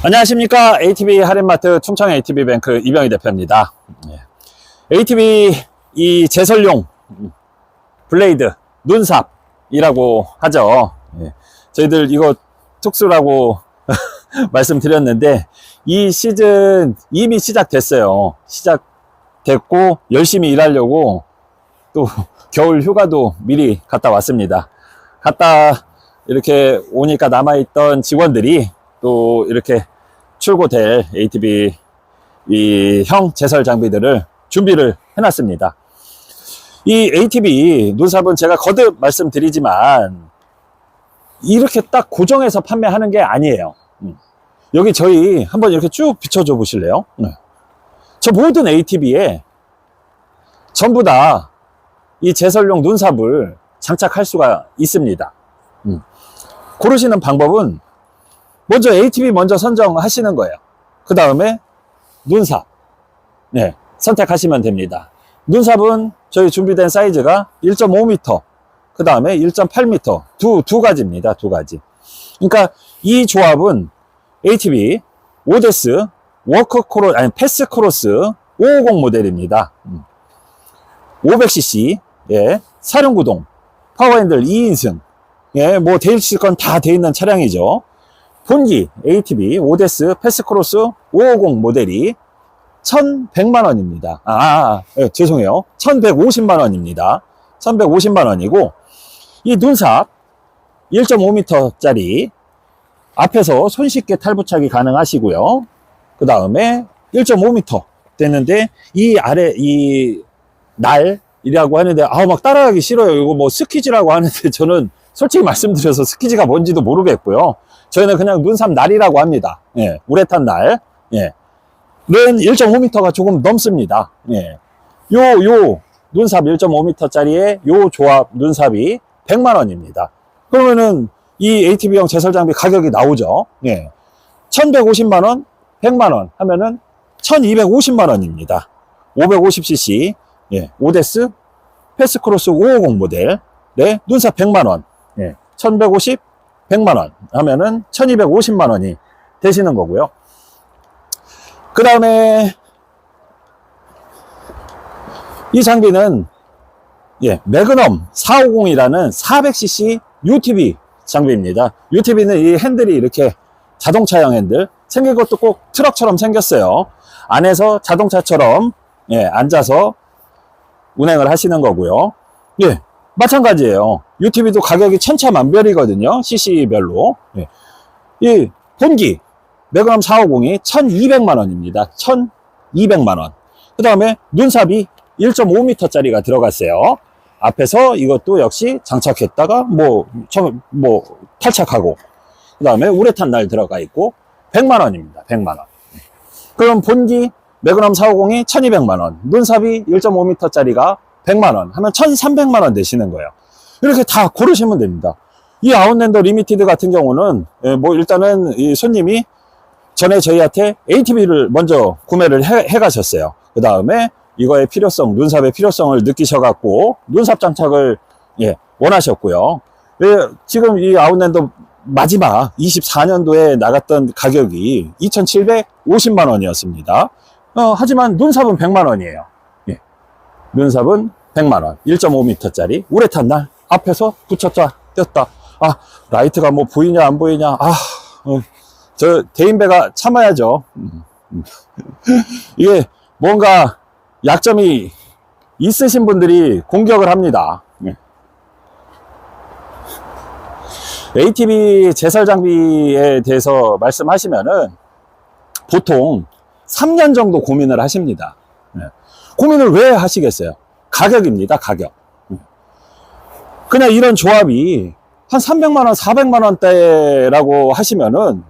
안녕하십니까. ATB 할인마트 충청 ATB뱅크 이병희 대표입니다. 예. ATB 이 제설용 블레이드 눈삽이라고 하죠. 예. 저희들 이거 특수라고 말씀드렸는데 이 시즌 이미 시작됐어요. 시작됐고 열심히 일하려고 또 겨울 휴가도 미리 갔다 왔습니다. 갔다 이렇게 오니까 남아있던 직원들이 또 이렇게 출고될 ATB 이형 제설 장비들을 준비를 해놨습니다. 이 ATB 눈삽은 제가 거듭 말씀드리지만 이렇게 딱 고정해서 판매하는 게 아니에요. 음. 여기 저희 한번 이렇게 쭉 비춰줘 보실래요? 네. 저 모든 ATB에 전부 다 이 제설용 눈삽을 장착할 수가 있습니다. 음. 고르시는 방법은 먼저 ATB 먼저 선정하시는 거예요. 그 다음에 눈삽. 네, 선택하시면 됩니다. 눈삽은 저희 준비된 사이즈가 1.5m, 그 다음에 1.8m. 두, 두 가지입니다. 두 가지. 그러니까 이 조합은 ATB 오데스 워크 크로, 아니, 패스 크로스 550 모델입니다. 음. 500cc, 예, 사륜구동, 파워핸들 2인승, 예, 뭐, 돼 있을 건다 돼 있는 차량이죠. 본기 ATB 오데스 패스크로스 550 모델이 1100만 원입니다. 아, 아, 예, 죄송해요. 1150만 원입니다. 1150만 원이고, 이 눈삽 1.5m짜리 앞에서 손쉽게 탈부착이 가능하시고요. 그 다음에 1.5m 되는데, 이 아래, 이 날이라고 하는데, 아우, 막 따라가기 싫어요. 이거 뭐 스키즈라고 하는데, 저는 솔직히 말씀드려서 스키즈가 뭔지도 모르겠고요. 저희는 그냥 눈삽 날이라고 합니다. 예, 우레탄 날. 예. 는 1.5m가 조금 넘습니다. 예. 요, 요, 눈삽 1.5m짜리의 요 조합 눈삽이 100만원입니다. 그러면은 이 ATB형 제설 장비 가격이 나오죠. 예. 1150만원, 100만원 하면은 1250만원입니다. 550cc, 예, 오데스 패스크로스 550 모델, 네, 눈삽 100만원, 예, 1150, 100만원 하면은 1250만원이 되시는 거고요. 그 다음에 이 장비는 예, 매그넘 450이라는 400cc UTV 장비입니다. UTV는 이 핸들이 이렇게 자동차형 핸들 생긴 것도 꼭 트럭처럼 생겼어요. 안에서 자동차처럼 예, 앉아서 운행을 하시는 거고요. 예, 마찬가지예요. UTV도 가격이 천차만별이거든요. CC별로. 예. 이 본기 매그넘 450이 1200만 원입니다. 1200만 원. 그 다음에 눈삽이 1.5m짜리가 들어갔어요. 앞에서 이것도 역시 장착했다가 뭐, 처음, 뭐, 탈착하고. 그 다음에 우레탄 날 들어가 있고 100만 원입니다. 100만 원. 그럼 본기 매그넘 450이 1200만 원. 눈삽이 1.5m짜리가 100만 원 하면 1300만 원 되시는 거예요. 이렇게 다 고르시면 됩니다. 이 아웃랜더 리미티드 같은 경우는 예, 뭐 일단은 이 손님이 전에 저희한테 ATV를 먼저 구매를 해, 해 가셨어요. 그 다음에 이거의 필요성, 눈삽의 필요성을 느끼셔 갖고 눈삽 장착을 예, 원하셨고요. 예, 지금 이 아웃랜더 마지막 24년도에 나갔던 가격이 2,750만 원이었습니다. 어, 하지만 눈삽은 100만 원이에요. 예. 눈삽은 100만원, 1.5m짜리 우레탄 날 앞에서 붙였다, 뗐다. 아, 라이트가 뭐 보이냐, 안 보이냐. 아, 어, 저 대인배가 참아야죠. 음, 음. 이게 뭔가 약점이 있으신 분들이 공격을 합니다. 예. ATV 제설 장비에 대해서 말씀하시면은 보통 3년 정도 고민을 하십니다. 예. 고민을 왜 하시겠어요? 가격입니다, 가격. 그냥 이런 조합이 한 300만원, 400만원대라고 하시면은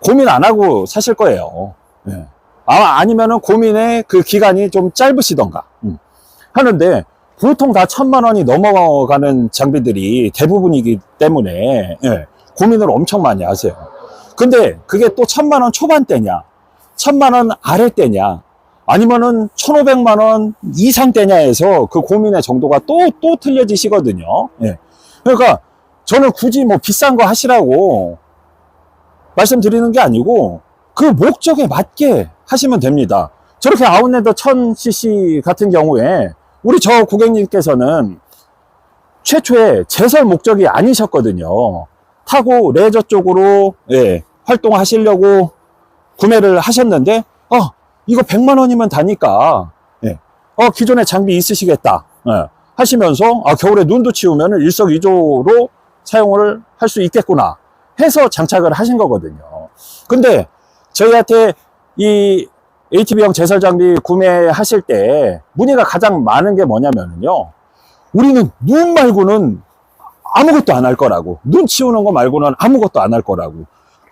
고민 안 하고 사실 거예요. 예. 아, 아니면은 고민의 그 기간이 좀 짧으시던가. 음. 하는데 보통 다 천만 원이 넘어가는 장비들이 대부분이기 때문에 예, 고민을 엄청 많이 하세요. 근데 그게 또 천만 원 초반대냐, 천만 원 아래대냐, 아니면은 1,500만 원 이상대냐에서 그 고민의 정도가 또, 또 틀려지시거든요. 예. 그러니까 저는 굳이 뭐 비싼 거 하시라고 말씀드리는 게 아니고 그 목적에 맞게 하시면 됩니다. 저렇게 아웃랜더 1000cc 같은 경우에 우리 저 고객님께서는 최초에 제설 목적이 아니셨거든요. 타고 레저 쪽으로 예, 활동하시려고 구매를 하셨는데 어 이거 100만 원이면 다니까 예, 어 기존에 장비 있으시겠다 예, 하시면서 아 겨울에 눈도 치우면 일석이조로 사용을 할 수 있겠구나 해서 장착을 하신 거거든요. 근데 저희한테 이 ATV형 제설 장비 구매하실 때 문의가 가장 많은 게 뭐냐면요. 우리는 눈 말고는 아무것도 안 할 거라고. 눈 치우는 거 말고는 아무것도 안 할 거라고.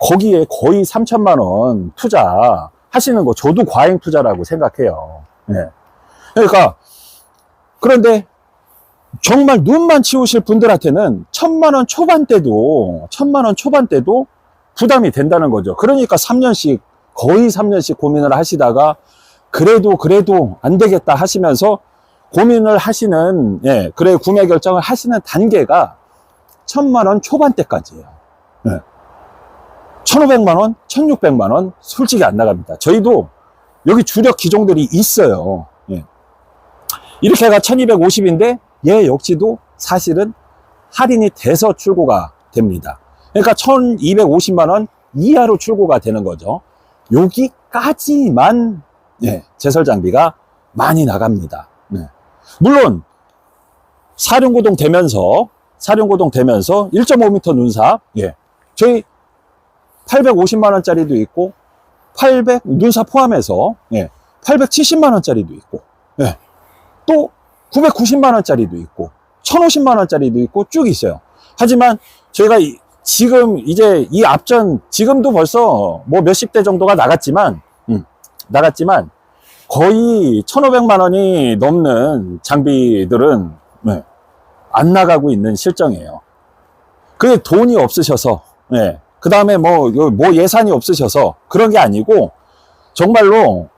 거기에 거의 3천만 원 투자 하시는 거 저도 과잉 투자라고 생각해요. 예. 그러니까 그런데 정말 눈만 치우실 분들한테는 천만 원 초반대도 천만 원 초반대도 부담이 된다는 거죠. 그러니까 3년씩 거의 3년씩 고민을 하시다가 그래도 그래도 안 되겠다 하시면서 고민을 하시는 예, 그래 구매 결정을 하시는 단계가 천만 원 초반대까지예요. 예. 1,500만 원, 1,600만 원 솔직히 안 나갑니다. 저희도 여기 주력 기종들이 있어요. 예. 이렇게가 1,250인데 얘 역시도 사실은 할인이 돼서 출고가 됩니다. 그러니까 1,250만 원 이하로 출고가 되는 거죠. 여기까지만 예, 제설 장비가 많이 나갑니다. 네. 물론 사륜구동 되면서 사륜구동 되면서 1.5m 눈삽 예. 저희 850만 원짜리도 있고 800 눈삽 포함해서 예. 870만 원짜리도 있고 예. 또 990만 원짜리도 있고 1050만 원짜리도 있고 쭉 있어요. 하지만 저희가 이- 지금 이제 이 앞전 지금도 벌써 뭐 몇십 대 정도가 나갔지만 음, 나갔지만 거의 1,500만 원이 넘는 장비들은 네, 안 나가고 있는 실정이에요. 그게 돈이 없으셔서, 네, 그 다음에 뭐, 요- 뭐 예산이 없으셔서 그런 게 아니고, 정말로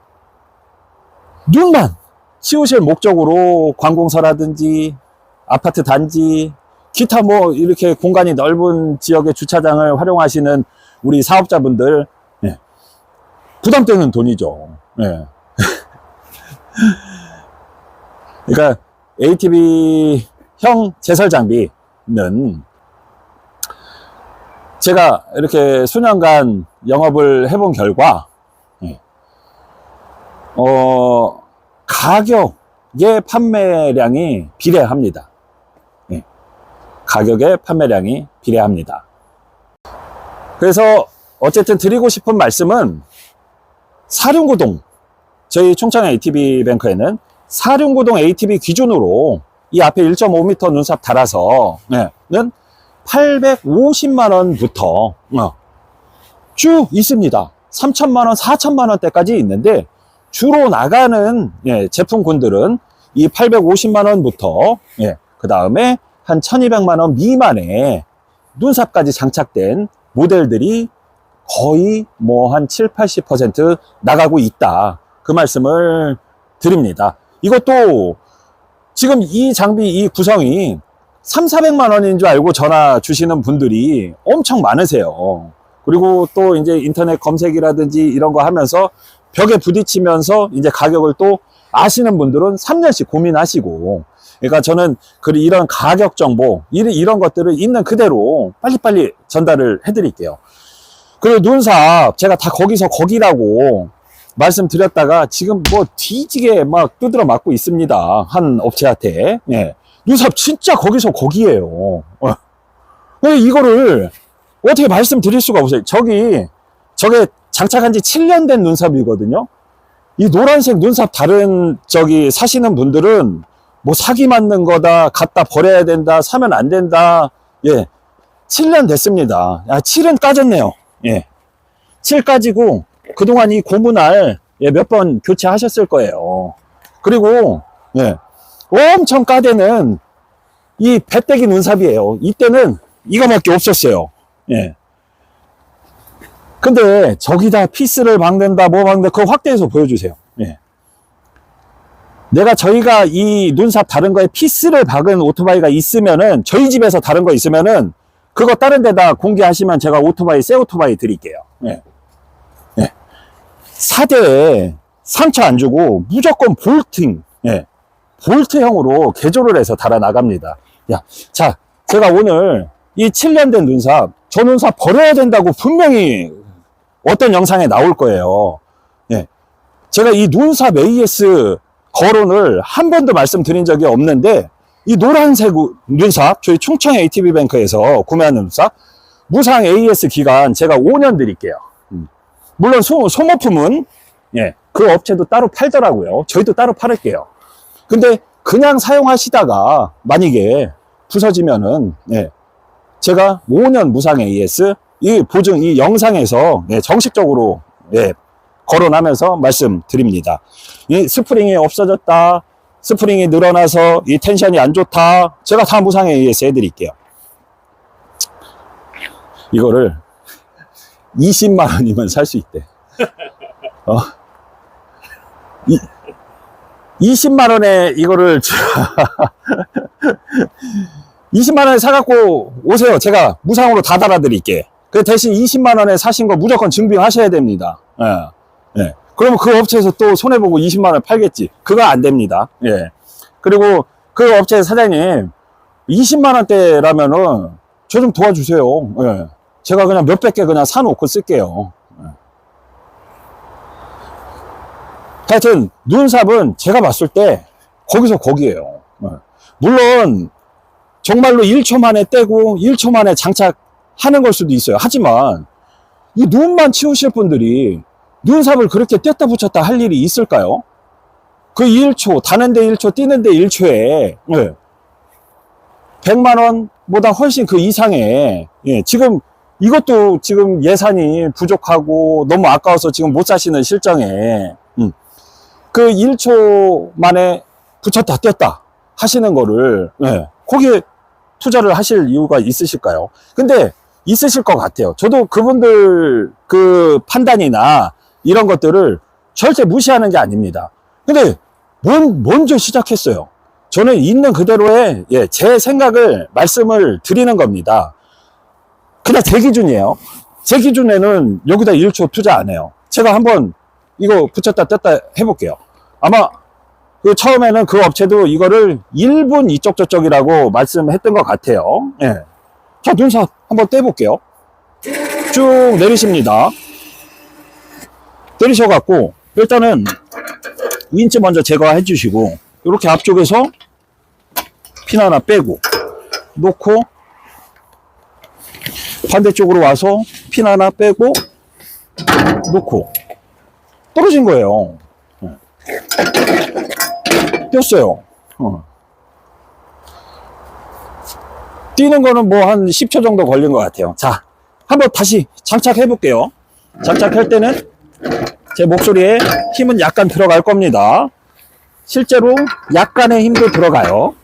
눈만 치우실 목적으로 관공서라든지 아파트 단지, 기타 뭐 이렇게 공간이 넓은 지역의 주차장을 활용하시는 우리 사업자분들, 네, 부담되는 돈이죠. 네. 그러니까 ATV형 제설 장비는 제가 이렇게 수년간 영업을 해본 결과 예, 어, 가격의 판매량이 비례합니다. 예, 가격의 판매량이 비례합니다. 그래서 어쨌든 드리고 싶은 말씀은 사륜구동 저희 총창 ATV 뱅크에는 사륜구동 ATV 기준으로 이 앞에 1.5m 눈삽 달아서 는 850만 원부터 어, 쭉 있습니다. 3천만 원, 4천만 원대까지 있는데 주로 나가는 예, 제품군들은 이 850만 원부터 예, 그 다음에 한 1200만 원 미만의 눈삽까지 장착된 모델들이 거의 뭐 한 7, 80% 나가고 있다. 그 말씀을 드립니다. 이것도 지금 이 장비 이 구성이 3, 400만 원인 줄 알고 전화 주시는 분들이 엄청 많으세요. 그리고 또 이제 인터넷 검색이라든지 이런 거 하면서 벽에 부딪히면서 이제 가격을 또 아시는 분들은 3년씩 고민하시고 그러니까 저는 그 이런 가격 정보 이런 것들을 있는 그대로 빨리빨리 전달을 해드릴게요. 그리고 눈삽 제가 다 거기서 거기라고 말씀드렸다가 지금 뭐 뒤지게 막 두드러 맞고 있습니다. 한 업체한테. 예. 눈삽 진짜 거기서 거기에요. 어. 근데 이거를 어떻게 말씀드릴 수가 없어요. 저기, 저게 장착한 지 7년 된 눈삽이거든요. 이 노란색 눈삽 다른 저기 사시는 분들은 뭐 사기 맞는 거다, 갖다 버려야 된다, 사면 안 된다. 예. 7년 됐습니다. 아, 7은 까졌네요. 예. 7 까지고 그동안 이 고문알 예, 몇 번 교체하셨을 거예요. 그리고 예, 엄청 까대는 이 배때기 눈삽이에요. 이때는 이거밖에 없었어요. 예. 근데 저기다 피스를 박는다, 뭐 박는다, 그거 확대해서 보여주세요. 예. 내가 저희가 이 눈삽 다른 거에 피스를 박은 오토바이가 있으면은 저희 집에서 다른 거 있으면은 그거 다른 데다 공개하시면 제가 오토바이, 새 오토바이 드릴게요. 예. 예. 사대에 상처 안 주고 무조건 볼팅, 예. 볼트형으로 개조를 해서 달아 나갑니다. 야, 자, 제가 오늘 이 7년 된 눈삽, 저 눈삽 버려야 된다고 분명히 어떤 영상에 나올 거예요. 예. 제가 이 눈삽 AS 거론을 한 번도 말씀드린 적이 없는데, 이 노란색 우- 눈삽, 저희 충청 ATB뱅크에서 구매한 눈삽, 무상 AS 기간 제가 5년 드릴게요. 음. 물론 소, 소모품은, 예, 그 업체도 따로 팔더라고요. 저희도 따로 팔을게요. 근데 그냥 사용하시다가 만약에 부서지면은, 예, 제가 5년 무상 AS 이 보증 이 영상에서 예, 정식적으로 예, 거론하면서 말씀드립니다. 이 스프링이 없어졌다, 스프링이 늘어나서 이 텐션이 안 좋다, 제가 다 무상 AS 해드릴게요. 이거를 20만 원이면 살 수 있대. 어? 이, 20만 원에 이거를 20만 원에 사갖고 오세요. 제가 무상으로 다 달아드릴게. 그 대신 20만 원에 사신 거 무조건 증빙하셔야 됩니다. 예. 예. 그러면 그 업체에서 또 손해보고 20만 원 팔겠지. 그거 안 됩니다. 예. 그리고 그 업체 사장님, 20만 원대라면은 저 좀 도와주세요. 예. 제가 그냥 몇백 개 그냥 사놓고 쓸게요. 하여튼, 눈삽은 제가 봤을 때 거기서 거기에요. 예. 물론, 정말로 1초 만에 떼고 1초 만에 장착하는 걸 수도 있어요. 하지만 이 눈만 치우실 분들이 눈삽을 그렇게 뗐다 붙였다 할 일이 있을까요? 그 1초, 다는데 1초, 뛰는데 1초에 100만 원 보다 훨씬 그 이상의 예, 지금 이것도 지금 예산이 부족하고 너무 아까워서 지금 못 사시는 실정에 음, 그 1초 만에 붙였다 뗐다 하시는 거를 예, 거기에 투자를 하실 이유가 있으실까요? 근데 있으실 것 같아요. 저도 그분들 그 판단이나 이런 것들을 절대 무시하는 게 아닙니다. 근데 먼, 먼저 시작했어요. 저는 있는 그대로의 예, 제 생각을 말씀을 드리는 겁니다. 그냥 제 기준이에요. 제 기준에는 여기다 1초 투자 안 해요. 제가 한번 이거 붙였다 뗐다 해볼게요. 아마 그 처음에는 그 업체도 이거를 1분 이쪽 저쪽이라고 말씀했던 것 같아요. 예. 자, 눈썹 한번 떼볼게요. 쭉 내리십니다. 내리셔갖고, 일단은, 윈치 먼저 제거해 주시고, 이렇게 앞쪽에서 핀 하나 빼고, 놓고, 반대쪽으로 와서 핀 하나 빼고, 놓고, 떨어진 거예요. 뛰었어요. 어. 뛰는 거는 뭐 한 10초 정도 걸린 것 같아요. 자, 한번 다시 장착해 볼게요. 장착할 때는 제 목소리에 힘은 약간 들어갈 겁니다. 실제로 약간의 힘도 들어가요.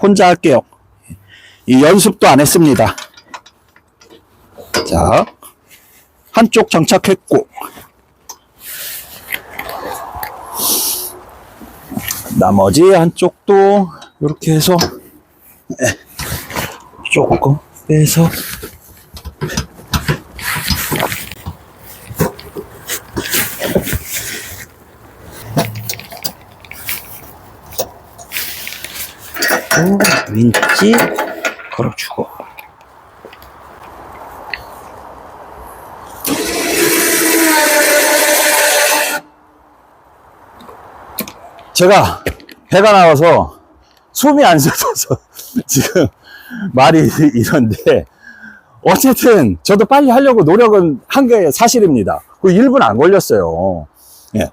혼자 할게요. 이 연습도 안 했습니다. 자, 한쪽 장착했고, 나머지 한쪽도 이렇게 해서 예, 조금 빼서. 또 윈치 걸어주고 제가 배가 나와서 숨이 안 쉬어서 지금 말이 이런데 어쨌든 저도 빨리 하려고 노력은 한 게 사실입니다. 그 1분 안 걸렸어요. 예.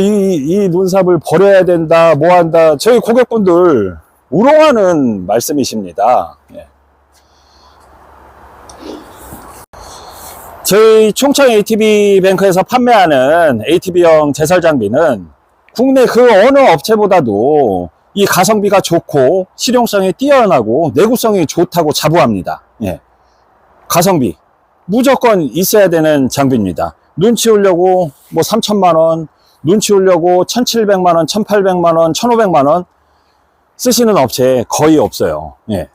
이, 이 눈삽을 버려야 된다, 뭐 한다. 저희 고객분들 우롱하는 말씀이십니다. 예. 저희 충청 ATB 뱅크에서 판매하는 ATB형 제설 장비는 국내 그 어느 업체보다도 이 가성비가 좋고 실용성이 뛰어나고 내구성이 좋다고 자부합니다. 예. 가성비 무조건 있어야 되는 장비입니다. 눈 치우려고 뭐 3천만 원, 눈 치우려고 1,700만 원, 1,800만 원, 1,500만 원 쓰시는 업체 거의 없어요. 예,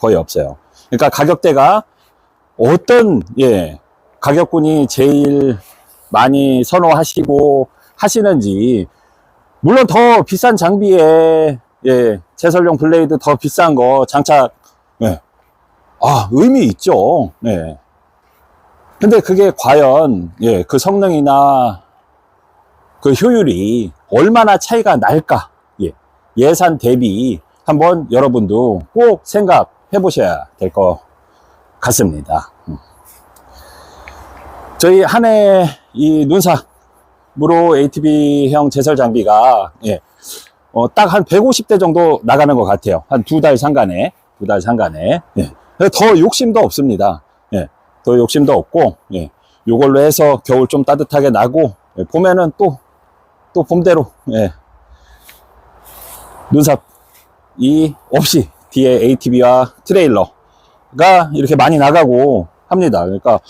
거의 없어요. 그러니까 가격대가 어떤 예 가격군이 제일 많이 선호하시고 하시는지 물론 더 비싼 장비에 예 제설용 블레이드 더 비싼 거 장착 예. 아 의미 있죠. 예. 근데 그게 과연 예, 그 성능이나 그 효율이 얼마나 차이가 날까? 예. 예산 대비 한번 여러분도 꼭 생각해 보셔야 될 것 같습니다. 음. 저희 한 해 이 눈사 무로 ATB형 제설 장비가 예, 어, 딱 한 150대 정도 나가는 것 같아요. 한 두 달 상간에 두 달 상간에 예. 더 욕심도 없습니다. 예. 더 욕심도 없고 예. 요걸로 해서 겨울 좀 따뜻하게 나고 예, 봄에는 또 또 봄대로 예. 눈삽 이 없이 뒤에 ATV와 트레일러가 이렇게 많이 나가고 합니다. 그러니까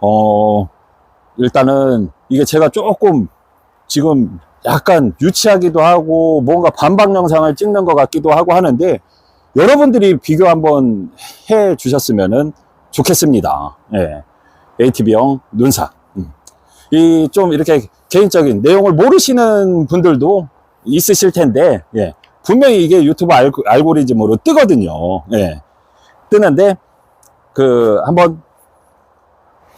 어 일단은 이게 제가 조금 지금 약간 유치하기도 하고 뭔가 반박 영상을 찍는 것 같기도 하고 하는데 여러분들이 비교 한번 해 주셨으면은 좋겠습니다. 예. ATV형 눈사. 이좀 이렇게 개인적인 내용을 모르시는 분들도 있으실 텐데, 예. 분명히 이게 유튜브 알고, 알고리즘으로 뜨거든요. 예. 뜨는데, 그, 한번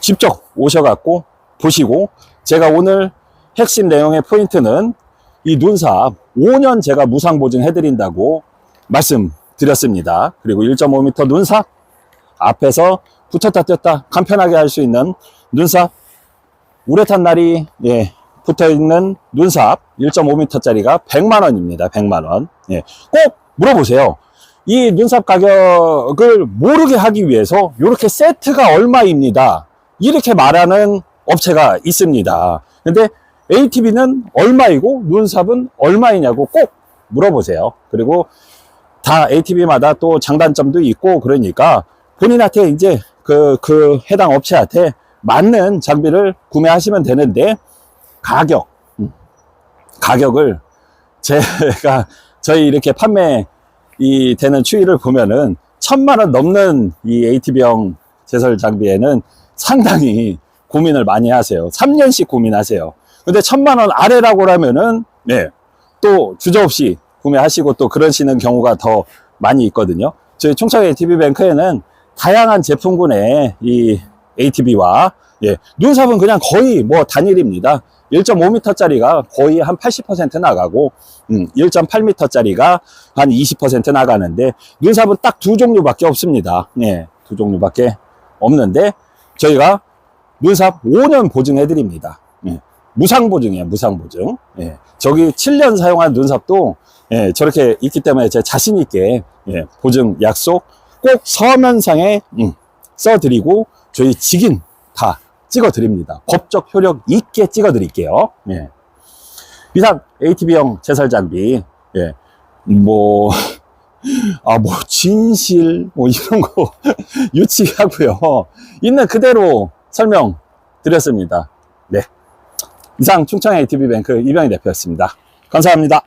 직접 오셔갖고 보시고, 제가 오늘 핵심 내용의 포인트는 이 눈삽 5년 제가 무상 보증해 드린다고 말씀드렸습니다. 그리고 1.5m 눈삽 앞에서 붙였다 뗐다 간편하게 할 수 있는 눈삽 우레탄 날이 예, 붙어 있는 눈삽 1.5m짜리가 100만 원입니다. 100만 원. 예, 꼭 물어보세요. 이 눈삽 가격을 모르게 하기 위해서 이렇게 세트가 얼마입니다. 이렇게 말하는 업체가 있습니다. 근데 ATV는 얼마이고 눈삽은 얼마이냐고 꼭 물어보세요. 그리고 다 ATV마다 또 장단점도 있고 그러니까 본인한테 이제 그, 그 해당 업체한테 맞는 장비를 구매하시면 되는데 가격, 음, 가격을 제가 저희 이렇게 판매 이 되는 추이를 보면은 천만 원 넘는 이 ATV형 제설 장비에는 상당히 고민을 많이 하세요. 3년씩 고민하세요. 근데 천만 원 아래라고 하면은 네, 또 주저없이 구매하시고 또 그러시는 경우가 더 많이 있거든요. 저희 총창 ATV뱅크에는 다양한 제품군의 이 ATV와 예, 눈삽은 그냥 거의 뭐 단일입니다. 1.5m짜리가 거의 한 80% 나가고 음, 1.8m짜리가 한 20% 나가는데 눈삽은 딱 두 종류밖에 없습니다. 예, 두 종류밖에 없는데 저희가 눈삽 5년 보증해 드립니다. 예, 무상 보증이에요. 무상 보증. 예, 저기 7년 사용한 눈삽도 예, 저렇게 있기 때문에 제 자신 있게 예, 보증 약속 꼭 서면상에 음, 써드리고 저희 직인 다 찍어드립니다. 법적 효력 있게 찍어드릴게요. 예. 이상 ATV형 제설 장비 예. 뭐, 아, 뭐, 진실, 뭐, 이런 거 유치하고요. 있는 그대로 설명드렸습니다. 네. 이상 충청 ATV뱅크 이병희 대표였습니다. 감사합니다.